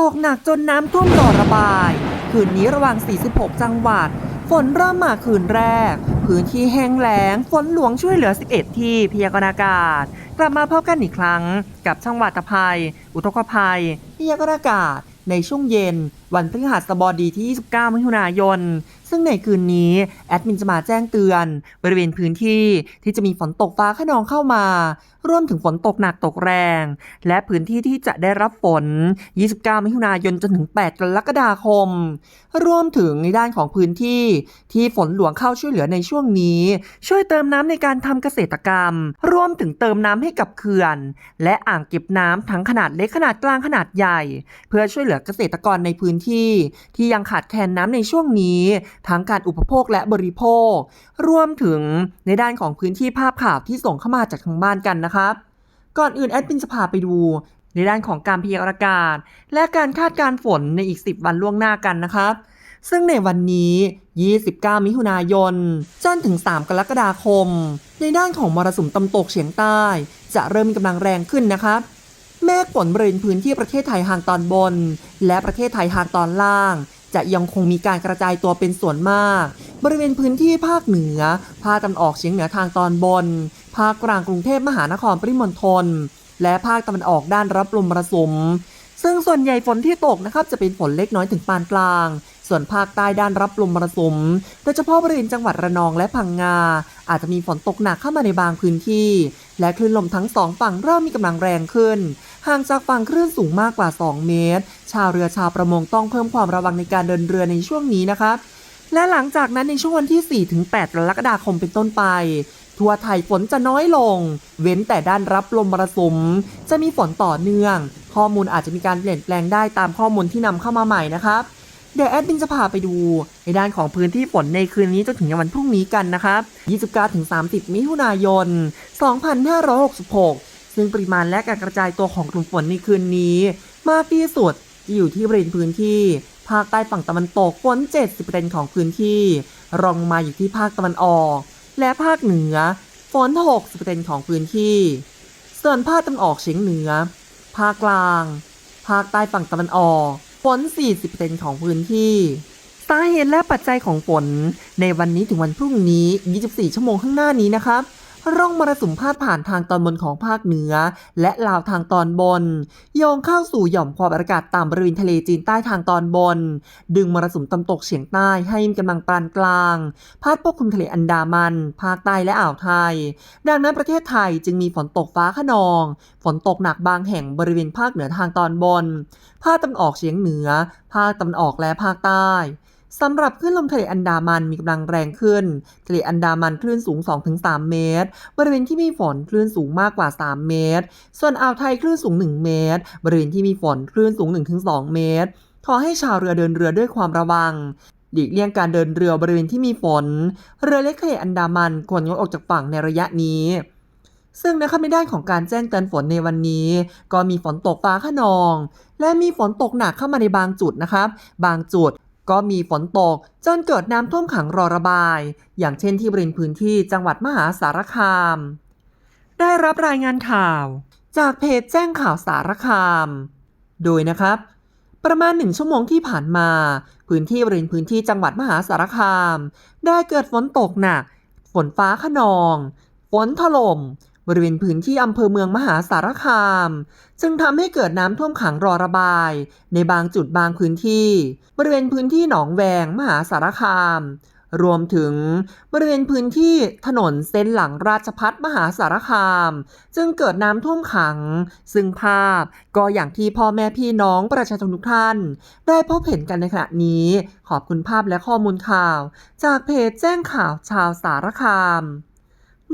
ตกหนักจนน้ำท่วมรอระบาย คืนนี้ระหว่าง 46 จังหวัด ฝนเริ่มมาคืนแรก พื้นที่แห้งแล้ง ฝนหลวงช่วยเหลือ 11 ที่พยากรณ์อากาศ กลับมาพบกันอีกครั้ง กับช่องวัตภัย อุทกภัย พยากรณ์อากาศ ในช่วงเย็น วันพฤหัสบดีที่ 29 มิถุนายน ซึ่งในคืนนี้แอดมินจะมาแจ้งเตือน บริเวณพื้นที่ที่จะมีฝนตกฟ้าขนองเข้ามา รวมถึงฝนตกหนักตกแรง และพื้นที่ที่จะได้รับฝน 29 มิถุนายนจนถึง 8 กรกฎาคม รวมถึงในด้านของพื้นที่ที่ฝนหลวงเข้าช่วยเหลือในช่วงนี้ ช่วยเติมน้ำในการทำเกษตรกรรม รวมถึงเติมน้ำให้กับเขื่อน และอ่างเก็บน้ำทั้งขนาดเล็กขนาดกลางขนาดใหญ่ เพื่อช่วยเหลือเกษตรกรในพื้นที่ที่ยังขาดแคลนน้ำในช่วงนี้ทั้งการอุปโภคและบริโภค รวมถึงในด้านของพื้นที่ภาพข่าวที่ส่งเข้ามาจากทางบ้านกันนะครับ ก่อนอื่นแอดมินจะพาไปดูในด้านของการพยากรณ์อากาศ และการคาดการฝนในอีก 10 วันล่วงหน้ากันนะครับ ซึ่งในวันนี้ 29 มิถุนายน จนถึง 3 กรกฎาคม ในด้านของมรสุมตะวันตกเฉียงใต้ จะเริ่มมีกำลังแรงขึ้นนะครับ เมฆฝนบริเวณพื้นที่ประเทศไทยทางตอนบน และประเทศไทยทางตอนล่าง จะยังคงมีการกระจายตัวเป็นส่วนมาก บริเวณพื้นที่ภาคเหนือ ภาคตะวันออกเฉียงเหนือทางตอนบน ภาคกลางกรุงเทพมหานครปริมณฑลและภาคตะวันออกด้านรับลมมรสุม ซึ่งส่วนใหญ่ฝนที่ตกนะครับจะเป็นฝนเล็กน้อยถึงปานกลาง ส่วนภาคใต้ด้านรับลมมรสุม โดยเฉพาะบริเวณจังหวัดระนองและพังงา อาจจะมีฝนตกหนักเข้ามาในบางพื้นที่ และคลื่นลมทั้งสองฝั่งเริ่มมีกำลังแรงขึ้น ห่างจากฝั่งคลื่นสูงมากกว่า 2 เมตร ชาวเรือชาวประมงต้องเพิ่มความระวังในการเดินเรือในช่วงนี้นะครับ และหลังจากนั้นในช่วงวันที่ 4-8กรกฎาคมเป็นต้นไปทั่วไทยฝนจะน้อยลง เว้นแต่ด้านรับลมมรสุม จะมีฝนต่อเนื่อง ข้อมูลอาจจะมีการเปลี่ยนแปลงได้ตามข้อมูลที่นำเข้ามาใหม่นะครับ เดี๋ยวแอดมินจะพาไปดู ในด้านของพื้นที่ฝนในคืนนี้จนถึงวันพรุ่งนี้กันนะครับ 29-30 มิถุนายน 2566 ซึ่งปริมาณและการกระจายตัวของกลุ่มฝนในคืนนี้ มากที่สุดจะอยู่ที่บริเวณพื้นที่ ภาคใต้ฝั่งตะวันตกฝน 70%ของพื้นที่ รองลงมาอยู่ที่ภาคตะวันออก และภาคเหนือฝน 60%ของพื้นที่ ส่วนภาคตะวันออกเฉียงเหนือ ภาคกลาง ภาคใต้ฝั่งตะวันออก ฝน 40%ของพื้นที่สาเหตุและปัจจัยของฝน ในวันนี้ถึงวันพรุ่งนี้ 24 ชั่วโมงข้างหน้านี้นะครับ ร่องมรสุมพาดผ่านทางตอนบนของภาคเหนือ และลาวทางตอนบน โยงเข้าสู่หย่อมความอากาศต่ำบริเวณทะเลจีนใต้ทางตอนบน ดึงมรสุมตะวันตกเฉียงใต้ให้มีกำลังปานกลางพัดปกคลุมทะเลอันดามัน ภาคใต้และอ่าวไทย ดังนั้นประเทศไทยจึงมีฝนตกฟ้าขนอง ฝนตกหนักบางแห่งบริเวณภาคเหนือทางตอนบน ภาคตะวันออกเฉียงเหนือ ภาคตะวันออกและภาคใต้ สำหรับคลื่นลมทะเลอันดามันมีกำลังแรงขึ้น ทะเลอันดามันคลื่นสูง 2-3 เมตร บริเวณที่มีฝนคลื่นสูงมากกว่า 3 เมตร ส่วนอ่าวไทยคลื่นสูง 1 เมตร บริเวณที่มีฝนคลื่นสูง 1-2 เมตร ขอให้ชาวเรือเดินเรือด้วยความระวังหลีกเลี่ยงการเดินเรือบริเวณที่มีฝน เรือเล็กทะเลอันดามันควรงดออกจากฝั่งในระยะนี้ ซึ่งนะครับในด้านของการแจ้งเตือนฝนในวันนี้ ก็มีฝนตกฟ้าขนอง และมีฝนตกหนักเข้ามาในบางจุดนะครับ บางจุด ก็มีฝนตกจนเกิดน้ำท่วมขังรอระบาย อย่างเช่นที่บริเวณพื้นที่จังหวัดมหาสารคาม ได้รับรายงานข่าว จากเพจแจ้งข่าวสารคาม โดยนะครับ ประมาณหนึ่งชั่วโมงที่ผ่านมา พื้นที่บริเวณพื้นที่จังหวัดมหาสารคาม ได้เกิดฝนตกหนัก ฝนฟ้าขนอง ฝนถล่ม บริเวณพื้นที่อำเภอเมืองมหาสารคามจึงทำให้เกิดน้ำท่วมขังรอระบาย ในบางจุดบางพื้นที่ บริเวณพื้นที่หนองแวงมหาสารคาม รวมถึงบริเวณพื้นที่ถนนเส้นหลังราชพัฒมหาสารคาม จึงเกิดน้ำท่วมขัง ซึ่งภาพก็อย่างที่พ่อแม่พี่น้องประชาชนทุกท่าน ได้พบเห็นกันในขณะนี้ ขอบคุณภาพและข้อมูลข่าว จากเพจแจ้งข่าวชาวสารคาม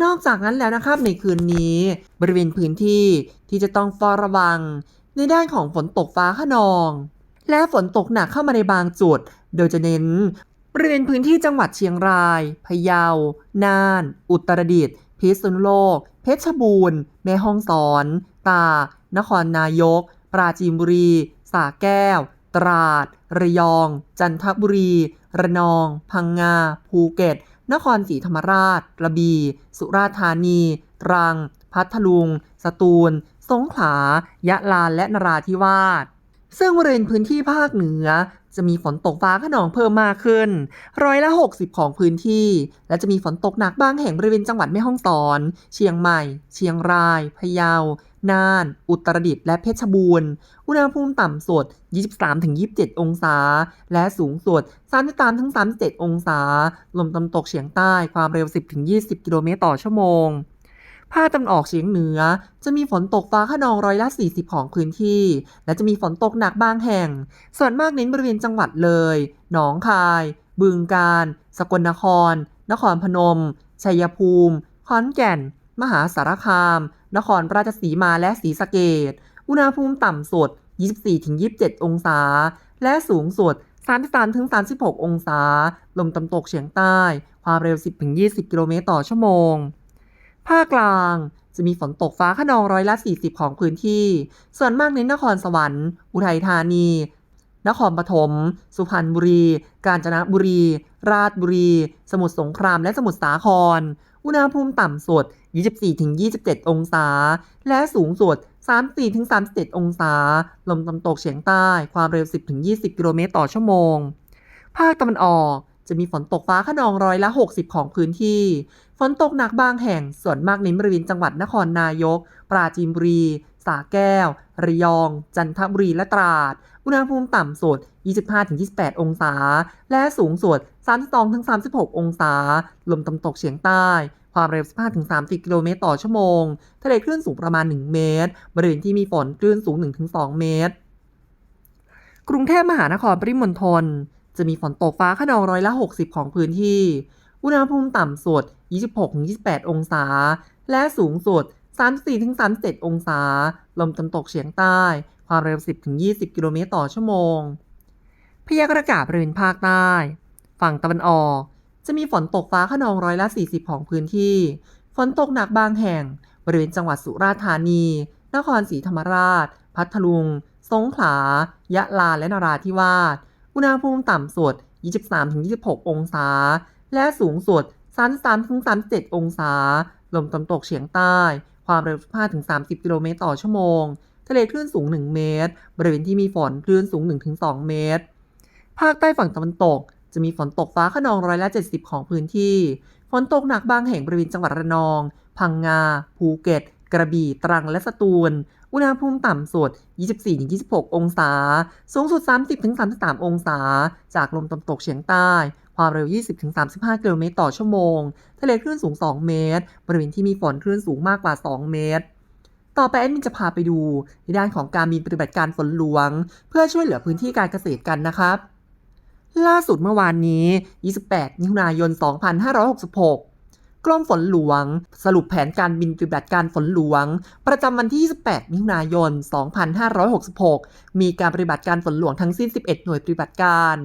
นอกจากนั้นแล้วนะครับในคืนนี้ บริเวณพื้นที่ที่จะต้องเฝ้าระวัง ในด้านของฝนตกฟ้าขนอง และฝนตกหนักเข้ามาในบางจุด โดยจะเน้น บริเวณพื้นที่จังหวัดเชียงราย พะเยา น่าน อุตรดิตถ์พิษณุโลก เพชรบูรณ์ แม่ฮ่องสอน ตา นครนายก ปราจีนบุรีสระแก้ว ตราด ระยอง จันทบุรี ระนอง พังงา ภูเก็ต นครศรีธรรมราช กระบี่ สุราษฎร์ธานี ตรัง พัทลุง สตูล สงขลา ยะลา และนราธิวาส ซึ่งบริเวณพื้นที่ภาคเหนือ จะมีฝนตกฟ้าขนองเพิ่มมากขึ้น ร้อยละ 60 ของพื้นที่ และจะมีฝนตกหนักบางแห่งบริเวณจังหวัดแม่ฮ่องสอน เชียงใหม่ เชียงราย พะเยา น่าน อุตรดิตถ์และเพชรบูรณ์ อุณหภูมิต่ำสุด 23-27 องศา และสูงสุด 33-37 องศา ลมตะวันตกเฉียงใต้ความเร็ว 10-20 กิโลเมตรต่อชั่วโมงภาคตะวันออกเฉียงเหนือ จะมีฝนตกฟ้าขนองร้อยละ 40 ของพื้นที่ และจะมีฝนตกหนักบางแห่ง ส่วนมากเน้นบริเวณจังหวัดเลย หนองคาย บึงกาฬ สกลนคร นครพนม ชัยภูมิ ขอนแก่น มหาสารคาม นครราชสีมาและศรีสะเกษอุณหภูมิต่ำสุด 24-27 องศา และสูงสุด 33-36 องศา ลมตะวันตกเฉียงใต้ ความเร็ว 10-20 กิโลเมตรต่อชั่วโมง ภาคกลางจะมีฝนตกฟ้าขนองร้อยละ 40 ของพื้นที่ ส่วนมากเน้นนครสวรรค์ อุทัยธานี นครปฐม สุพรรณบุรี กาญจนบุรี ราชบุรี สมุทรสงคราม และสมุทรสาคร อุณหภูมิต่ำสุด24-27 องศา และสูงสุด 34-37 องศา ลมตะวันตกเฉียงใต้ ความเร็ว 10-20 กิโลเมตรต่อชั่วโมง ภาคตะวันออกจะมีฝนตกฟ้าขนองร้อยละ 60 ของพื้นที่ ฝนตกหนักบางแห่ง ส่วนมากเน้นบริเวณจังหวัดนครนายก ปราจีนบุรีสระแก้ว ระยอง จันทบุรีและตราด อุณหภูมิต่ำสุด 25-28 องศา และสูงสุด 32-36 องศา ลมตะวันตกเฉียงใต้ ความเร็ว 15-30 กิโลเมตรต่อชั่วโมง ทะเลคลื่นสูงประมาณ 1 เมตร บริเวณที่มีฝนคลื่นสูง 1-2 เมตร กรุงเทพมหานครปริมณฑลจะมีฝนตกฟ้าขนองร้อยละ 60 ของพื้นที่ อุณหภูมิต่ำสุด 26-28 องศา และสูงสุด 34-37 องศา ลมตะวันตกเฉียงใต้ ความเร็ว 10-20 กิโลเมตรต่อชั่วโมง พยากรณ์อากาศบริเวณภาคใต้ ฝั่งตะวันออก จะมีฝนตกฟ้าขนองร้อยละ 40 ของพื้นที่ ฝนตกหนักบางแห่ง บริเวณจังหวัดสุราษฎร์ธานี นครศรีธรรมราช พัทลุง สงขลา ยะลา และนราธิวาส อุณหภูมิต่ำสุด 23-26 องศา และสูงสุด 33-37 องศา ลมตะวันตกเฉียงใต้ ความเร็ว 15-30 กิโลเมตรต่อชั่วโมง ทะเลคลื่นสูง 1 เมตร บริเวณที่มีฝนคลื่นสูง 1-2 เมตร ภาคใต้ฝั่งตะวันตก จะมีฝนตกฟ้าขนองร้อยละ70 ของพื้นที่ ฝนตกหนักบางแห่งบริเวณจังหวัดระนอง พังงา ภูเก็ต กระบี่ ตรัง และสตูล อุณหภูมิต่ำสุด 24-26 องศา สูงสุด 30-33 องศา จากลมตะวันตกเฉียงใต้ ความเร็ว 20-35 กิโลเมตรต่อชั่วโมง ทะเลคลื่นสูง 2 เมตร บริเวณที่มีฝนคลื่นสูงมากกว่า 2 เมตรต่อไปแอดมินจะพาไปดูในด้านของการมีปฏิบัติการฝนหลวง เพื่อช่วยเหลือพื้นที่การเกษตรกันนะครับ ล่าสุดเมื่อวานนี้ 28 มิถุนายน 2566 กรมฝนหลวง สรุปแผนการบินปฏิบัติการฝนหลวง ประจำวันที่ 28 มิถุนายน 2566 มีการปฏิบัติการฝนหลวงทั้งสิ้น 11 หน่วยปฏิบัติการ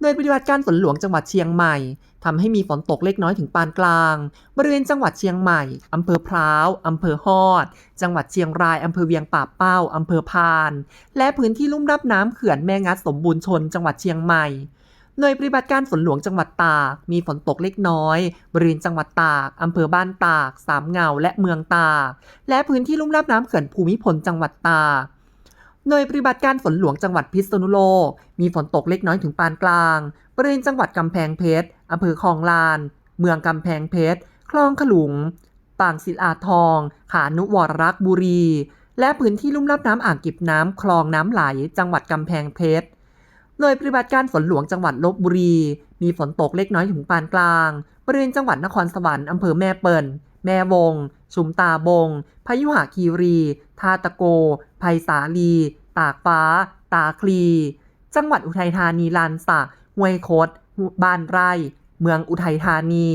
หน่วยปฏิบัติการฝนหลวงจังหวัดเชียงใหม่ทำให้มีฝนตกเล็กน้อยถึงปานกลาง บริเวณจังหวัดเชียงใหม่อำเภอพร้าวอำเภอฮอด จังหวัดเชียงรายอำเภอเวียงป่าเป้าอำเภอพาน และพื้นที่ลุ่มรับน้ำเขื่อนแม่งัดสมบูรณ์ชน จังหวัดเชียงใหม่ หน่วยปฏิบัติการฝนหลวงจังหวัดตาก มีฝนตกเล็กน้อย บริเวณจังหวัดตากอำเภอบ้านตาก สามเงา และเมืองตาก และพื้นที่ลุ่มรับน้ำเขื่อนภูมิพลจังหวัดตากหน่วยปฏิบัติการฝนหลวงจังหวัดพิษณุโลก มีฝนตกเล็กน้อยถึงปานกลาง บริเวณจังหวัดกำแพงเพชรอำเภอคลองลาน เมืองกำแพงเพชร คลองขลุง ปางศิลาทอง ขานุวรรักษ์บุรี และพื้นที่ลุ่มรับน้ำอ่างเก็บน้ำคลองน้ำไหล จังหวัดกำแพงเพชร หน่วยปฏิบัติการฝนหลวงจังหวัดลบบุรี มีฝนตกเล็กน้อยถึงปานกลาง บริเวณจังหวัดนครสวรรค์อำเภอแม่เปิ่นแม่วง ชุมตาบง พยุหคีรี ทาตะโกไพศาลี ตากฟ้า ตาคลี จังหวัดอุทัยธานีลานสักห้วยคดบ้านไร่ เมืองอุทัยธานี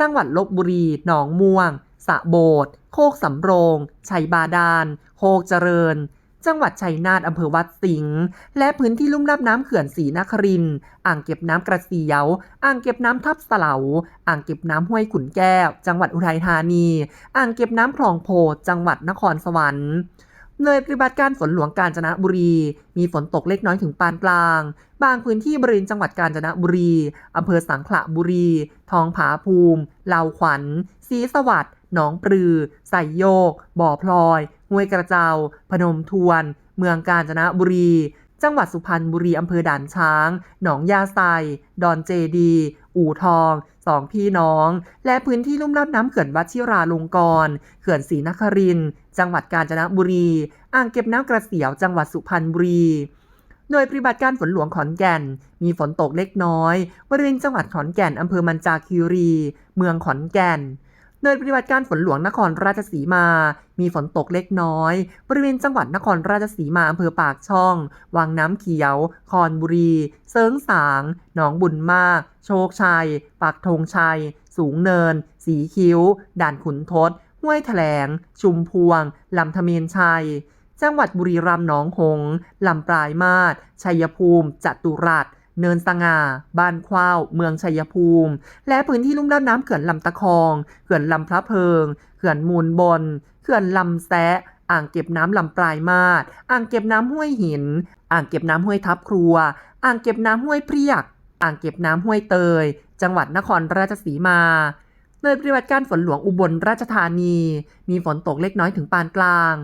จังหวัดลบบุรี หนองม่วง สะโบด โคกสำโรง ชัยบาดาล โคกเจริญ จังหวัดชัยนาทอำเภอวัดสิงห์และพื้นที่ลุ่มรับน้ำเขื่อนศรีนคริน อ่างเก็บน้ำกระเสียว อ่างเก็บน้ำทับเสลาอ่างเก็บน้ำห้วยขุนแก้ว จังหวัดอุทัยธานี อ่างเก็บน้ำคลองโพ จังหวัดนครสวรรค์หน่วยปฏิบัติการฝนหลวงกาญจนบุรี มีฝนตกเล็กน้อยถึงปานกลาง บางพื้นที่บริเวณจังหวัดกาญจนบุรี อำเภอสังขละบุรี ทองผาภูมิลาวขวัญศรีสวัสดิ์หนองปลือไสโยก บ่อพลอย ห้วยกระเจ้าพนมทวน เมืองกาญจนบุรี จังหวัดสุพรรณบุรีอำเภอด่านช้าง หนองยาไซ ดอนเจดี อู่ทอง สองพี่น้อง และพื้นที่ลุ่มรับน้ำเขื่อนวัชิราลงกรณ์ เขื่อนศรีนคริน จังหวัดกาญจนบุรี อ่างเก็บน้ำกระเสียว จังหวัดสุพรรณบุรีหน่วยปฏิบัติการฝนหลวงขอนแก่น มีฝนตกเล็กน้อย บริเวณจังหวัดขอนแก่นอำเภอมันจาคีรี เมืองขอนแก่น หน่วยปฏิบัติการฝนหลวงนครราชสีมา มีฝนตกเล็กน้อย บริเวณจังหวัดนครราชสีมาอำเภอปากช่อง วังน้ำเขียว คอนบุรีเซิงสาง หนองบุญมาก โชคชัย ปากธงชัย สูงเนิน สีคิ้ว ด่านขุนทด ห้วยแถลง ชุมพวง ลำธเมนชัย จังหวัดบุรีรัมย์หนองหงส์ลำปลายมาศชัยภูมิจตุรัส เนินสง่า บ้านควาว เมืองชัยภูมิ และพื้นที่ลุ่มน้ำเขื่อนลำตะคอง เขื่อนลำพระเพิง เขื่อนมูลบน เขื่อนลำแซะอ่างเก็บน้ำลำปลายมาศอ่างเก็บน้ำห้วยหิน อ่างเก็บน้ำห้วยทับครัว อ่างเก็บน้ำห้วยเพียก อ่างเก็บน้ำห้วยเตย จังหวัดนครราชสีมาหน่วยปฏิบัติการฝนหลวงอุบลราชธานี มีฝนตกเล็กน้อยถึงปานกลาง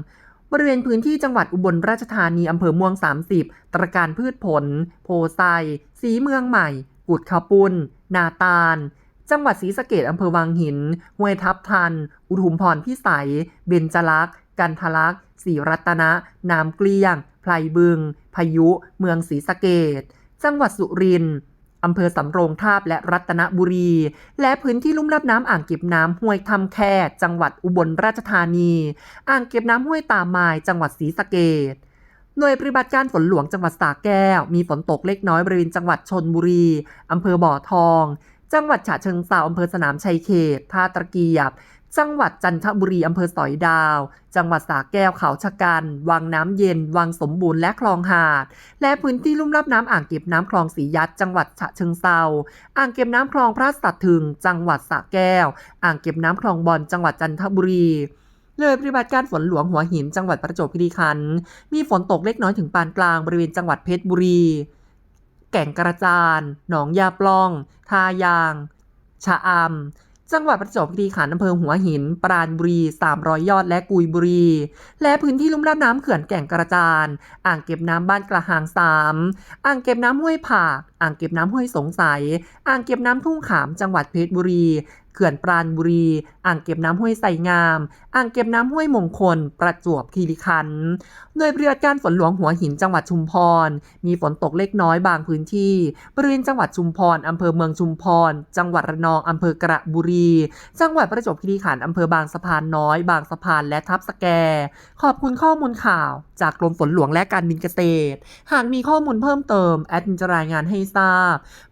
บริเวณพื้นที่จังหวัดอุบลราชธานีอำเภอม่วง 30 ตระการพืชผล โพไซสีเมืองใหม่ กุดขปุนนาตาล จังหวัดศรีสะเกดอำเภอวังหินห้วยทับทัน อุทุมพรพิสัย เบญจลักษ์กันทลักษ์ศรีรัตนะนามเกลียงไพรบึง พายุ เมืองศรีสะเกดจังหวัดสุรินทร์ อำเภอสำโรงทาบและรัตนบุรี และพื้นที่ลุ่มรับน้ำอ่างเก็บน้ำห้วยทำแค่ จังหวัดอุบลราชธานี อ่างเก็บน้ำห้วยตาไมาย จังหวัดศรีสะเกดหน่วยปฏิบัติการฝนหลวงจังหวัดสระแก้ว มีฝนตกเล็กน้อยบริเวณจังหวัดชนบุรีอำเภอบ่อทอง จังหวัดฉะเชิงเทราอำเภอสนามชัยเขตท่าตะเกียบ จังหวัดจันทบุรีอำเภอสอยดาว จังหวัดสระแก้วเขาชะกัน วังน้ำเย็น วังสมบูรณ์และคลองหาด และพื้นที่ลุ่มรับน้ำอ่างเก็บน้ำคลองสียัด จังหวัดฉะเชิงเทราอ่างเก็บน้ำคลองพระสัตถึง จังหวัดสระแก้ว อ่างเก็บน้ำคลองบอนจังหวัดจันทบุรีเลยปฏิบัติการฝนหลวงหัวหินจังหวัดประจวบคีรีขันธ์มีฝนตกเล็กน้อยถึงปานกลางบริเวณจังหวัดเพชรบุรี แก่งกระจาน หนองยาปล่อง ทายาง ชะอำ จังหวัดประจวบคีรีขันธ์อำเภอหัวหิน ปราณบุรี 300 ยอด และกุยบุรี และพื้นที่ลุ่มรับน้ำเขื่อนแก่งกระจาน อ่างเก็บน้ำบ้านกระหางสามอ่างเก็บน้ำห้วยผากอ่างเก็บน้ำห้วยสงสัย อ่างเก็บน้ำทุ่งขาม จังหวัดเพชรบุรี เขื่อนปราณบุรี อ่างเก็บน้ำห้วยไสงาม อ่างเก็บน้ำห้วยมงคล ประจวบคีรีขันธ์หน่วยปฏิบัติการฝนหลวงหัวหินจังหวัดชุมพร มีฝนตกเล็กน้อยบางพื้นที่ บริเวณจังหวัดชุมพรอำเภอเมืองชุมพร จังหวัดระนองอำเภอกระบุรี จังหวัดประจวบคีรีขันธ์อำเภอบางสะพานน้อย บางสะพานและทับสแก ขอบคุณข้อมูลข่าว จากกรมฝนหลวงและการบินเกษตร หากมีข้อมูลเพิ่มเติมแอดมินจะรายงานให้ทราบ